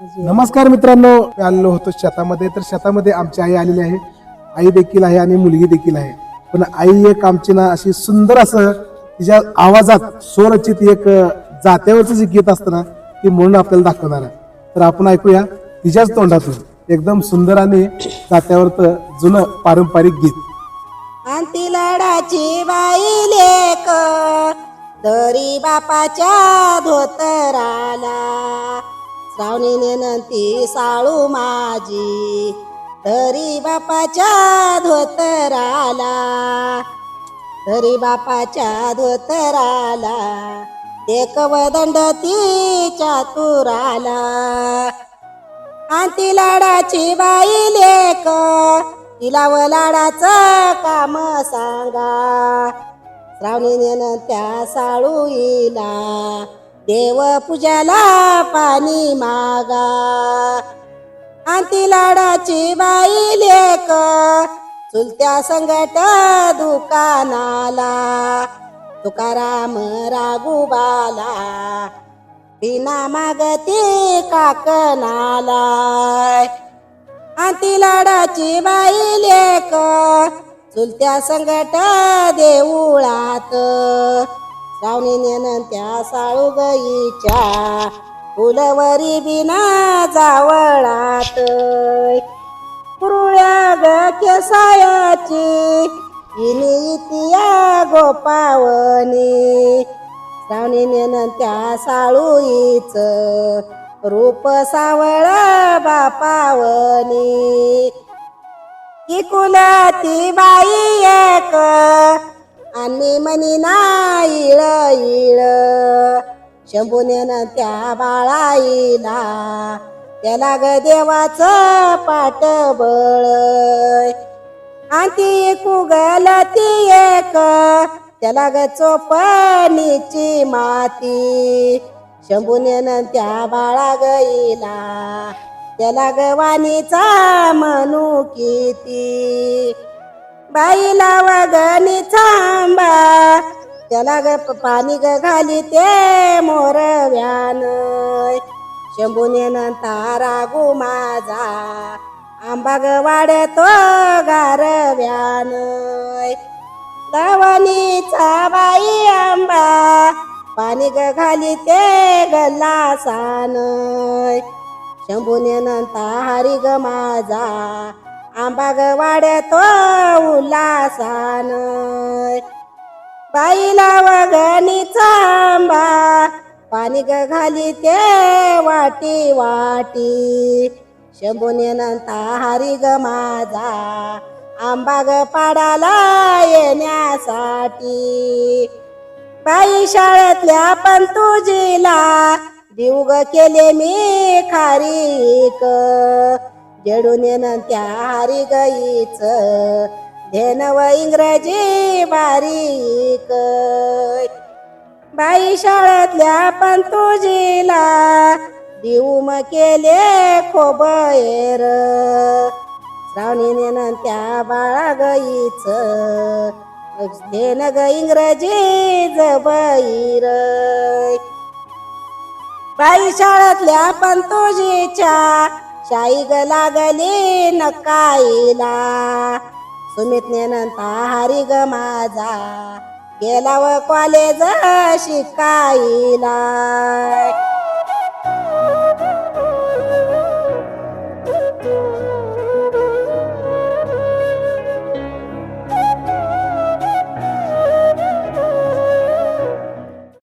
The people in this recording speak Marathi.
नमस्कार मित्रांनो मी आलेलो होतो शेतामध्ये. तर शेतामध्ये आमची आई आलेली आहे. आई देखील आहे आणि मुलगी देखील आहे. पण आई एक आमची ना अशी सुंदर असं तिच्या आवाजात स्वरचित एक जात्यावरचं जे गीत असतं ना ती म्हणून आपल्याला दाखवणार आहे. तर आपण ऐकूया तिच्याच तोंडातून एकदम सुंदर आणि जात्यावरचं जुनं पारंपरिक गीत. अंती लाडाची बाई लेक दरी बापाच्या धोतराला. श्रावणी नेनंती साळू माझी. तरी बापाच्या धोतराला तरी बापाच्या धोतराला एकवदंड ती चातुराला तुराला. लाडाची बाई लेक तिला व लाडाचं काम सांगा. श्रावणी नेन त्या साळूईला देव पूजाला पाणी मागा. आंती लाडाची बाई लेक चुलत्या संगट दुकानाला. तुकाराम राघुबाला बिना मागती काकनाला आंती लाडाची बाई लेक चुलत्या संगट देऊळात. श्रावणी नेन त्या साळू फुलवरी बिना जावळात. कुरुळ्या ग केसायाची इनी गोपावनी. श्रावणी नेन त्या साळूईच रूप सावळा बापावनी. की ती बाई एक आणि म्हणी ना इळ इळ शंभूनेन त्या बाळाईला. त्याला ग देवाच पाट बळ आणि कुगल ती एक. त्याला ग चोपणीची माती. शंभूनेन त्या बाळा गईला त्याला ग वाणीचा म्हणू किती बाईला वगणी थांबा त्याला ग पाणी ग घाली ते मोर व्यान. शंभूनेन तारा गो माझा. आंबा ग वाढतो गारव्यान लवणीचा बाई आंबा. पाणी ग घाली ते गल्लासान. शंभूने हरी ग माझा. आंबा ग वाढतो उल्हासान. बाईला वगणीचा आंबा पाणी ग घाली ते वाटी वाटी. शंभूने हरी ग माझा आंबा ग पाडाला येण्यासाठी. बाई शाळेतल्या पण तुझीला देऊ ग केले मी खारीक. जडून त्या हारी गईच धेनव इंग्रजी बारीक. बाई शाळेतल्या पण तुझीला देऊ केले खोबएर श्रावणी नेन त्या बाळा गईच धेन ग इंग्रजी जबईर बाई शाळेतल्या पण तुझीच्या शाई ग लागली नकाईला. सुमितने नंता हरी ग माझा. गेला व कॉलेज शिकाईला.